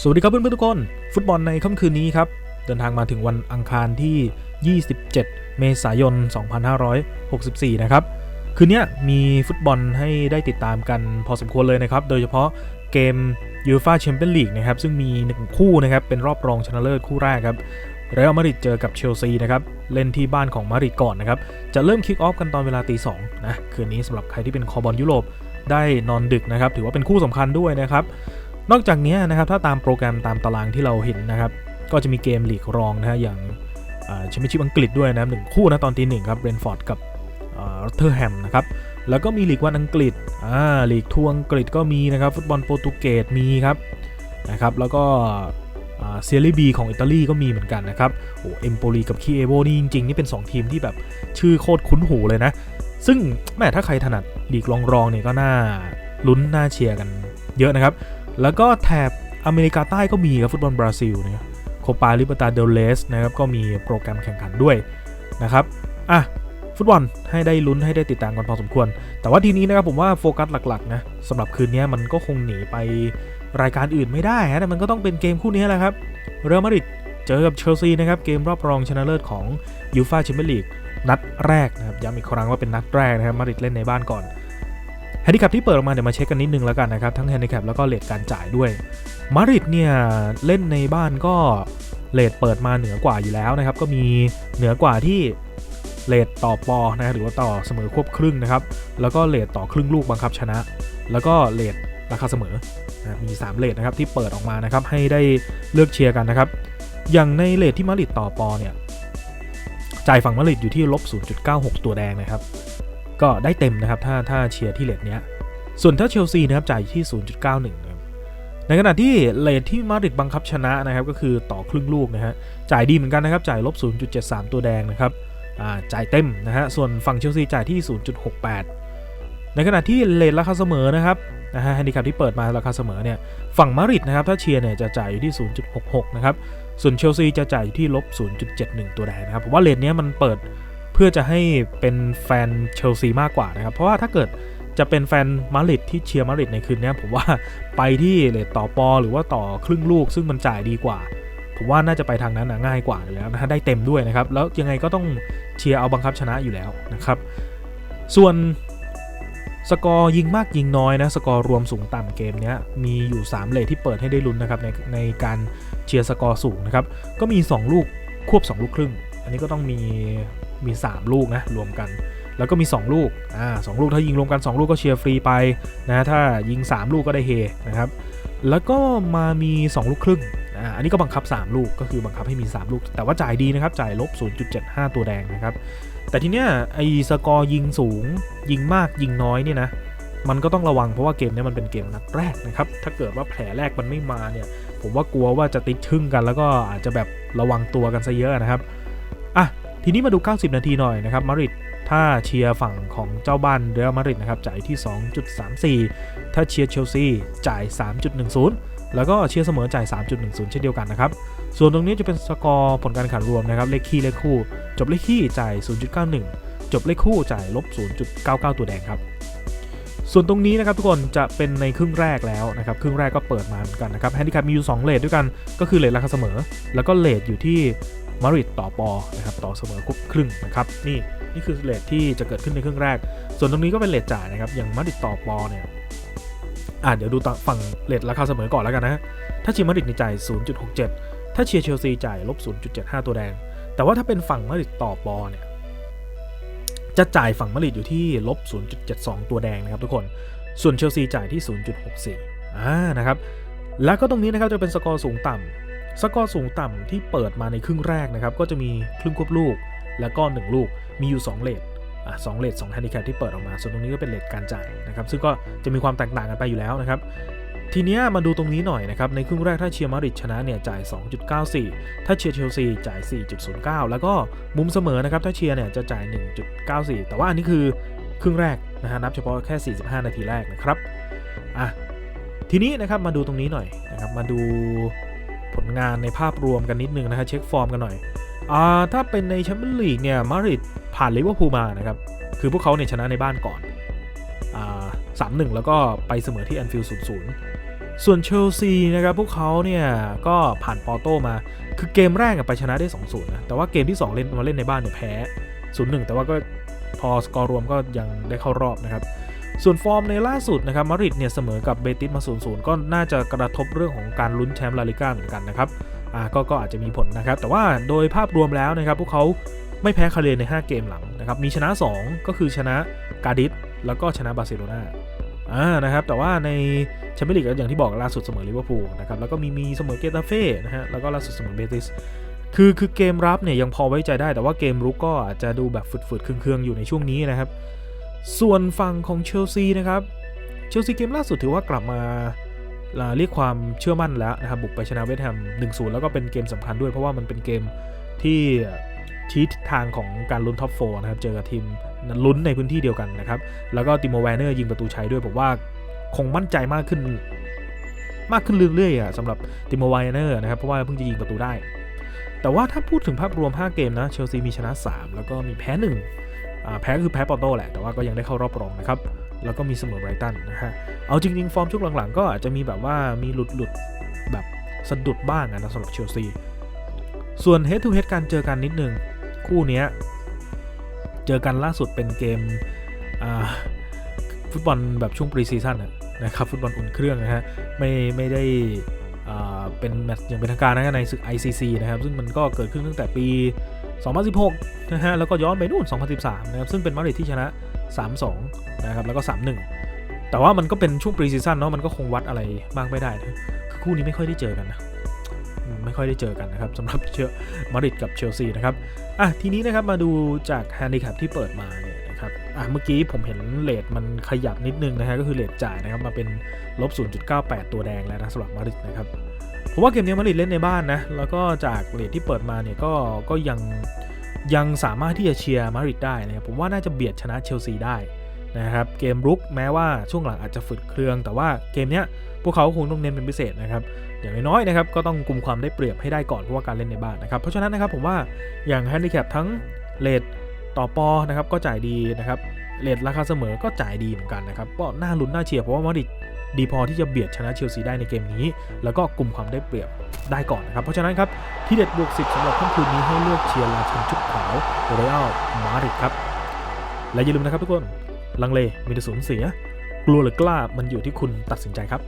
สวัสดีครับเพื่อนๆทุกคน ฟุตบอลในค่ำคืนนี้ครับ เดินทางมาถึงวันอังคารที่ 27 เมษายน 2564 นะครับ คืนนี้มีฟุตบอลให้ได้ติดตามกันพอสมควรเลยนะครับ โดยเฉพาะเกมยูฟาแชมเปี้ยนลีกนะครับ ซึ่งมี1คู่นะครับ เป็นรอบรองชนะเลิศคู่แรกครับเรอัลมาดริดเจอกับเชลซีนะครับ เล่นที่บ้านของมาดริดก่อนนะครับ จะเริ่มคิกออฟกันตอนเวลาตีสองนะ คืนนี้สำหรับใครที่เป็นคอบอลยุโรปได้นอนดึกนะครับ ถือว่าเป็นคู่สำคัญด้วยนะครับ นอกจากนี้นะครับถ้าตามโปรแกรมตามตารางที่เราเห็นนะครับ ก็จะมีเกมลีกรองนะฮะอย่างแชมเปี้ยนชิพอังกฤษด้วยนะหนึ่งคู่นะตอนตีหนึ่งครับเบรนฟอร์ดกับรัตเทอร์แฮมนะครับแล้วก็มีลีกวันอังกฤษอ่าลีกทัวร์อังกฤษก็มีนะครับฟุตบอลโปรตุเกสมีครับนะครับแล้วก็เซียรีบีของอิตาลีก็มีเหมือนกันนะครับโอ้เอ็มโปลีกับคีเอโวนี่จริงๆ นี่เป็น 2 ทีมที่แบบชื่อโคตรคุ้นหูเลยนะ ซึ่งแม้ถ้าใครถนัดลีกรองๆเนี่ยก็น่าลุ้นน่าเชียร์กันเยอะนะครับ แล้วก็แถบอเมริกาใต้ก็มีครับฟุตบอลบราซิลนะครับโคปาลิเบตาเดลเลสนะครับก็มีโปรแกรมแข่งขันด้วยนะครับอะฟุตบอลให้ได้ลุ้นให้ได้ติดตามกันพอสมควร แต่ว่าทีนี้นะครับผมว่าโฟกัสหลักๆนะสำหรับคืนนี้มันก็คงหนีไปรายการอื่นไม่ได้ฮะแต่มันก็ต้องเป็นเกมคู่นี้แหละครับเรอัลมาดริดเจอกับเชลซีนะครับเกมรอบรองชนะเลิศของยูฟาแชมเปี้ยนลีกนัดแรกนะครับย้ำอีกครั้งว่าเป็นนัดแรกนะครับมาดริดเล่นในบ้านก่อน แฮนดิแคปที่เปิดออกมาเดี๋ยวมาเช็คกันนิดนึงแล้วกันนะครับ ทั้งแฮนดิแคปแล้วก็เลทการจ่ายด้วยมาริดเนี่ยเล่นในบ้านก็เลทเปิดมาเหนือกว่าอยู่แล้วนะครับ ก็มีเหนือกว่าที่เลทต่อปอนะรหรือว่าต่อเสมอควบครึ่งนะครับ แล้วก็เลทต่อครึ่งลูกบังคับชนะ แล้วก็เลทราคาเสมอนะมี3เลทนะครับที่เปิดออกมานะครับให้ได้เลือกเชียร์กันนะครับ อย่างในเลทที่มาริดต่อปอเนี่ยจ่ายฝั่งมาริดอยู่ที่ลบ0.96 ตัวแดงนะครับ ก็ได้เต็มนะครับถ้าถ้าเชียร์ที่เลทเนี้ย ส่วนถ้าเชลซีนะครับจ่ายที่ 0.91นะครับในขณะที่เลทที่มาดริดบังคับชนะนะครับก็คือต่อครึ่งลูกนะฮะจ่ายดีเหมือนกันนะครับจ่ายลบ 0.73 ตัวแดงนะครับจ่ายเต็มนะฮะส่วนฝั่งเชลซีจ่ายที่ 0.68 ในขณะที่เลทราคาเสมอนะครับนะฮะแฮนดิคัพที่เปิดมาราคาเสมอเนี่ยฝั่งมาดริดนะครับถ้าเชียร์เนี่ยจะจ่ายอยู่ที่ 0.66 นะครับ ส่วนเชลซีจะจ่ายอยู่ที่ลบ 0.71 ตัวแดงนะครับผมว่าเลทเนี้ยมันเปิด พื่อจะให้เป็นแฟนเชลซีมากกว่านะครับ เพราะว่าถ้าเกิดจะเป็นแฟนมาริดที่เชียร์มาริดในคืนนี้ผมว่าไปที่เลทต่อปอ หรือว่าต่อครึ่งลูก ซึ่งมันจ่ายดีกว่า ผมว่าน่าจะไปทางนั้นนะง่ายกว่าแล้วนะได้เต็มด้วยนะครับ แล้วยังไงก็ต้องเชียร์เอาบังคับชนะอยู่แล้วนะครับ ส่วนสกอร์ยิงมากยิงน้อยนะ สกอร์รวมสูงต่ำเกมนี้มีอยู่ 3 เลทที่เปิดให้ได้ลุ้นนะครับในในการเชียร์สกอร์สูงนะครับ ก็มี 2 ลูกควบ 2 ลูกครึ่ง อันนี้ก็ต้องมี มี 3 ลูกนะรวมกัน แล้วก็มี 2 ลูกอ่าสลูกถ้ายิงรวมกัน 2 ลูกก็เชียร์ฟรีไปนะถ้ายิง 3 ลูกก็ได้เฮนะครับแล้วก็มามี 2 ลูกครึ่งอ่าอันนี้ก็บังคับ 3 ลูกก็คือบังคับให้มี 3 ลูก แต่ว่าจ่ายดีนะครับ จ่ายลบ 0.75 ตัวแดงนะครับ แต่ทีเนี้ยไอสกอร์ยิงสูง ยิงมากยิงน้อยเนี่ยนะ มันก็ต้องระวังเพราะว่าเกมนี้มันเป็นเกมนัดแรกนะครับ ถ้าเกิดว่าแผลแรกมันไม่มาเนี่ย ผมว่ากลัวว่าจะติดชึ่งกัน แล้วก็อาจจะแบบระวังตัวกันซะเยอะนะครับ ทีนี้มาดู 90 นาทีหน่อยนะครับมาริดถ้าเชียร์ฝั่งของเจ้าบ้านเรอัลมาริดนะครับจ่ายที่ 2.34 ถ้าเชียร์เชลซีจ่าย 3.10 แล้วก็เชียร์เสมอจ่าย 3.10 เช่นเดียวกันนะครับ ส่วนตรงนี้จะเป็นสกอร์ผลการแข่งขันรวมนะครับ เลขคี่เลขคู่ จบเลขคี่จ่าย 0.91 จบเลขคู่จ่ายลบ 0.99 ตัวแดงครับ ส่วนตรงนี้นะครับทุกคนจะเป็นในครึ่งแรกแล้วนะครับ ครึ่งแรกก็เปิดมาเหมือนกันนะครับแฮนดิแคปมีอยู่ 2 เลทด้วยกัน ก็คือเลทราคาเสมอ แล้วก็เลทอยู่ที่ มาริดต่อปอนะครับต่อเสมอครบครึ่งนะครับนี่นี่คือเลทที่จะเกิดขึ้นในครึ่งแรก ส่วนตรงนี้ก็เป็นเลทจ่ายนะครับอย่างมาริดต่อปอเนี่ยอ่าเดี๋ยวดูฝั่งเลทราคาเสมอก่อนแล้วกันนะถ้าเชียร์มาริดในจ่าย 0.67 ถ้าเชียร์เชลซีจ่ายลบ 0.75 ตัวแดง แต่ว่าถ้าเป็นฝั่งมาริดต่อปอเนี่ยจะจ่ายฝั่งมาริดอยู่ที่ลบ 0.72 ตัวแดงนะครับทุกคน ส่วนเชลซีจ่ายที่ 0.64อ่านะครับแล้วก็ตรงนี้นะครับจะเป็นสกอร์สูงต่ำ สกอร์สูงต่ำที่เปิดมาในครึ่งแรกนะครับก็จะมีครึ่งควบลูก แล้วก็ 1 ลูกมีอยู่ 2 เลทอะสเลทสองแฮนดิแคปที่เปิดออกมา ส่วนตรงนี้ก็เป็นเลทการจ่ายนะครับซึ่งก็จะมีความแตกต่างกันไปอยู่แล้วนะครับทีนี้มาดูตรงนี้หน่อยนะครับในครึ่งแรกถ้าเชียร์มาริดชนะเนี่ยจ่าย 2.94 ถ้าเชียร์เชลซีจ่าย 4.09 แล้วก็มุมเสมอนะครับถ้าเชียร์เนี่ยจะจ่าย 1.94 แต่ว่าอันนี้คือครึ่งแรกนะฮะนับเฉพาะแค่ 45 นาทีแรกนะครับอะทีนี้นะครับมาดูตรงนี้หน่อยนะครับมาดู ผลงานในภาพรวมกันนิดนึงนะครับเช็คฟอร์มกันหน่อยอ่าถ้าเป็นในแชมเปี้ยนลีกเนี่ยมาริดผ่านลิเวอร์พูลมานะครับ คือพวกเขาเนี่ยชนะในบ้านก่อนอ่าสามหนึ่งแล้วก็ไปเสมอที่แอนฟิลด์ศูนย์ศูนย์ส่วนเชลซีนะครับพวกเขาเนี่ยก็ผ่านปอร์โตมา คือเกมแรกไปชนะได้ 2-0นะแต่ว่าเกมที่ 2 เล่นมาเล่นในบ้านเนี่ยแพ้ 0-1 แต่ว่าก็พอสกอร์รวมก็ยังได้เข้ารอบนะครับ ส่วนฟอร์มในล่าสุดนะครับมาริดเนี่ยเสมอกับเบติสมา0-0ก็น่าจะกระทบเรื่องของการลุ้นแชมป์ลาลิก้าเหมือนกันนะครับอ่าก็ก็อาจจะมีผลนะครับ แต่ว่าโดยภาพรวมแล้วนะครับ พวกเขาไม่แพ้คาเรนใน 5 เกมหลังนะครับ มีชนะ 2 ก็คือชนะกาดิสแล้วก็ชนะบาร์เซโลนาอ่านะครับ แต่ว่าในแชมเปี้ยนลีกก็อย่างที่บอกล่าสุดเสมอลิเวอร์พูลนะครับ แล้วก็มีมีเสมอเกตาเฟ่นะฮะ แล้วก็ล่าสุดเสมอเบติส คือคือเกมรับเนี่ยยังพอไว้ใจได้ แต่ว่าเกมรุกก็อาจจะดูแบบฝืดๆเครื่องๆอยู่ในช่วงนี้นะครับ ส่วนฝั่งของเชลซีนะครับ เชลซีเกมล่าสุดถือว่ากลับมาเรียกความเชื่อมั่นแล้วนะครับ บุกไปชนะเวสต์แฮม1-0 แล้วก็เป็นเกมสำคัญด้วยเพราะว่ามันเป็นเกมที่ชี้ทิศทางของการลุ้นท็อปโฟนะครับ เจอกับทีมลุ้นในพื้นที่เดียวกันนะครับ แล้วก็ติโมแวนเนอร์ยิงประตูชัยด้วยผมว่าคงมั่นใจมากขึ้น มากขึ้นเรื่อยๆอะสำหรับติโมแวนเนอร์นะครับ เพราะว่าเพิ่งจะยิงประตูได้ แต่ว่าถ้าพูดถึงภาพรวม 5 เกมนะ เชลซีมีชนะ 3 แล้วก็มีแพ้ 1 แพ้ก็คือแพ้ปอโต้แหละ แต่ว่าก็ยังได้เข้ารอบรองนะครับ แล้วก็มีเสมอไบรตันนะฮะ เอาจริง ๆ ฟอร์มช่วงหลังๆ ก็อาจจะมีแบบว่ามีหลุดหลุดๆแบบสะดุดบ้างนะสำหรับเชลซี ส่วน head to head การเจอกันนิดนึง คู่นี้เจอกันล่าสุดเป็นเกมฟุตบอลแบบช่วงปรีซีซั่นนะครับฟุตบอลอุ่นเครื่องนะฮะไม่ไม่ได้เป็นแมตช์อย่างเป็นทางการนะในศึก ICC นะครับ ซึ่งมันก็เกิดขึ้นตั้งแต่ปี 2016 นะฮะ แล้วก็ย้อนไปนู่น 2013 นะครับ ซึ่งเป็นมาดริดที่ชนะ 3-2 นะครับ แล้วก็ 3-1 แต่ว่ามันก็เป็นช่วงปรีซีซั่นเนาะ มันก็คงวัดอะไรมากไม่ได้นะคือคู่นี้ไม่ค่อยได้เจอกันนะ ไม่ค่อยได้เจอกันนะครับสำหรับเชลมาดริดกับเชลซีนะครับ อะ ทีนี้นะครับมาดูจากแฮนดิแคปที่เปิดมาเนี่ยนะครับอะเมื่อกี้ผมเห็นเลทมันขยับนิดนึงนะฮะก็คือเลทจ่ายนะครับมาเป็นลบ 0.98 ตัวแดงแล้วนะสำหรับมาดริดนะครับ ผมว่าเกมนี้มาริดเล่นในบ้านนะ แล้วก็จากเลทที่เปิดมาเนี่ยก็ก็ยังยังสามารถที่จะเชียร์มาริดได้นะครับผมว่าน่าจะเบียดชนะเชลซีได้นะครับเกมรุกแม้ว่าช่วงหลังอาจจะฝืดเครื่อง แต่ว่าเกมเนี้ยพวกเขาคงต้องเน้นเป็นพิเศษนะครับอย่างน้อยๆนะครับก็ต้องกลุ่มความได้เปรียบให้ได้ก่อนเพราะว่าการเล่นในบ้านนะครับเพราะฉะนั้นนะครับผมว่าอย่างแฮนดิแคปทั้งเลทต่อปอนะครับก็จ่ายดีนะครับเลทราคาเสมอก็จ่ายดีเหมือนกันนะครับก็น่าลุ้นน่าเชียร์เพราะว่ามาริด ดีพอที่จะเบียดชนะเชลซีได้ในเกมนี้ แล้วก็กลุ่มความได้เปรียบได้ก่อนนะครับ เพราะฉะนั้นครับที่เด็ดบวก10สำหรับค่ำคืนนี้ให้เลือกเชียร์ราชันชุดขาวเรอัลมาดริดครับ และอย่าลืมนะครับทุกคน ลังเลมีแต่สูญเสีย กลัวหรือกล้ามันอยู่ที่คุณตัดสินใจครับ